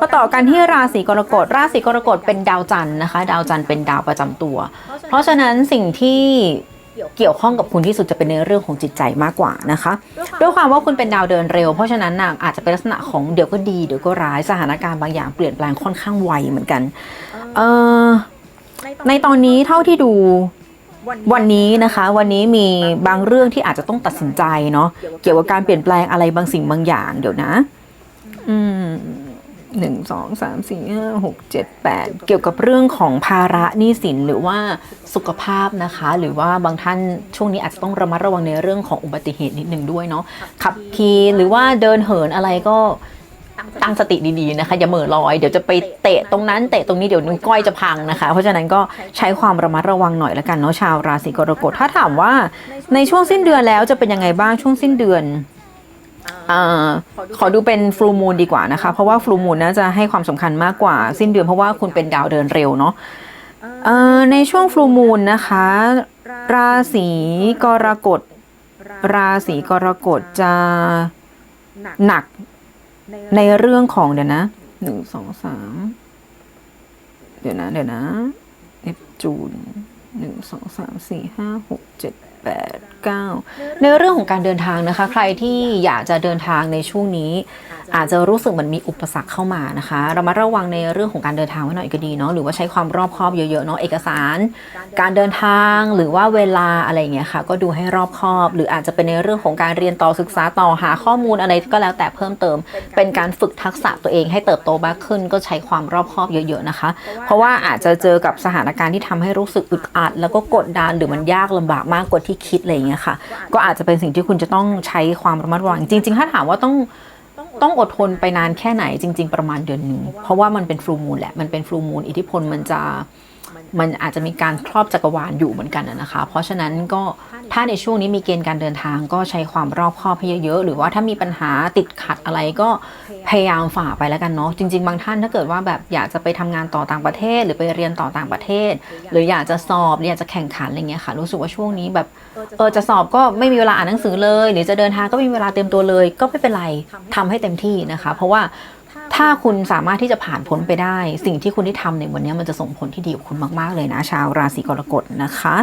มาต่อกันที่ราศีกรกฎ ราศีกรกฎเป็นดาวจันทร์นะคะ ดาวจันทร์เป็นดาวประจำตัว เพราะฉะนั้นสิ่งที่เกี่ยวข้องกับคุณที่สุดจะเป็นในเรื่องของจิตใจมากกว่านะคะ ด้วยความว่าคุณเป็นดาวเดินเร็ว เพราะฉะนั้นน่ะอาจจะเป็นลักษณะของเดี๋ยวก็ดีเดี๋ยวก็ร้ายสถานการณ์บางอย่างเปลี่ยนแปลงค่อนข้างไวเหมือนกันเอ่อในตอนนี้เท่าที่ดูวันนี้นะคะวันนี้มีบางเรื่องที่อาจจะต้องตัดสินใจเนาะเกี่ยวกับการเปลี่ยนแปลงอะไรบางสิ่งบางอย่างเดี๋ยวนะ อืม หนึ่งสองสามสี่ห้าหกเจ็ดแปดเกี่ยวกับเรื่องของภาระหนี้สินหรือว่าสุขภาพนะคะ หรือว่าบางท่านช่วงนี้อาจจะต้องระมัดระวังในเรื่องของอุบัติเหตุนิดนึงด้วยเนาะขับขี่หรือว่าเดินเหินอะไรก็ตั้งสติดีๆนะคะ อย่าเหม่อลอย เดี๋ยวจะไปเตะตรงนั้นเตะตรงนี้เดี๋ยวนิ้วก้อยจะพังนะคะ เพราะฉะนั้นก็ใช้ความระมัดระวังหน่อยละกันเนาะชาวราศีกรกฎถ้าถามว่าในช่วงสิ้นเดือนแล้วจะเป็นยังไงบ้างช่วงสิ้นเดือน ขอดูเป็นฟลูมูนดีกว่านะคะ เพราะว่าฟลูมูนน่าจะให้ความสำคัญมากกว่า สิ้นเดือนเพราะว่าคุณเป็นดาวเดินเร็วเนาะเอ่อในช่วงฟลูมูนนะคะ ราศีกรกฎ ราศีกรกฎจะหนักในเรื่องของเดี๋ยวนะหนึ่งสองสามเดี๋ยวนะ เดี๋ยวนะเอฟจูนหนึ่งสองสามสี่ห้าหกเจ็ด แปดเก้าในเรื่องของการเดินทางนะคะ ใครที่อยากจะเดินทางในช่วงนี้ อาจจะรู้สึกเหมันมีอุปสรรคเข้ามานะคะเรามาระวังในเรื่องของการเดินทางไว้หน่อยก็ดีเนาะหรือว่าใช้ความรอบคอบเยอะๆเนาะเอกสาร การเดินทางหรือว่าเวลาอะไรเงี้ยค่ะ ก็ดูให้รอบคอบ หรืออาจจะเป็นในเรื่องของการเรียนต่อศึกษาต่อหาข้อมูลอะไรก็แล้วแต่เพิ่มเติม เป็นการฝึกทักษะตัวเองให้เติบโตมากขึ้น ก็ใช้ความรอบคอบเยอะๆนะคะ เพราะว่าอาจจะเจอกับสถานการณ์ที่ทำให้รู้สึกอึดอัด แล้วก็กดดันหรือมันยากลำบากมากกว่าที่คิดอะไรอย่างเงี้ยค่ะ ก็อาจจะเป็นสิ่งที่คุณจะต้องใช้ความระมัดระวังจริง ๆ ถ้าถามว่าต้องต้องอดทนไปนานแค่ไหนจริง ๆ ประมาณเดือนหนึ่งเพราะว่ามันเป็นฟลูมูลแหละมันเป็นฟลูมูลอิทธิพลมันจะ มันอาจจะมีการครอบจักรวาลอยู่เหมือนกันนะคะ เพราะฉะนั้นก็ถ้าในช่วงนี้มีเกณฑ์การเดินทางก็ใช้ความรอบคอบให้เยอะๆ หรือว่าถ้ามีปัญหาติดขัดอะไรก็พยายามฝ่าไปแล้วกันเนาะ จริง ๆ บางท่านถ้าเกิดว่าแบบอยากจะไปทำงานต่อต่างประเทศ หรือไปเรียนต่อต่างประเทศ หรืออยากจะสอบหรืออยากจะแข่งขันอะไรเงี้ยค่ะ รู้สึกว่าช่วงนี้แบบเออจะสอบก็ไม่มีเวลาอ่านหนังสือเลย หรือจะเดินทางก็ไม่มีเวลาเต็มตัวเลย ก็ไม่เป็นไรทำให้เต็มที่นะคะ เพราะว่า ถ้าคุณสามารถที่จะผ่านพ้นไปได้ สิ่งที่คุณได้ทำในวันนี้มันจะส่งผลที่ดีกับคุณมาก ๆ เลยนะ ชาวราศีกรกฎนะคะ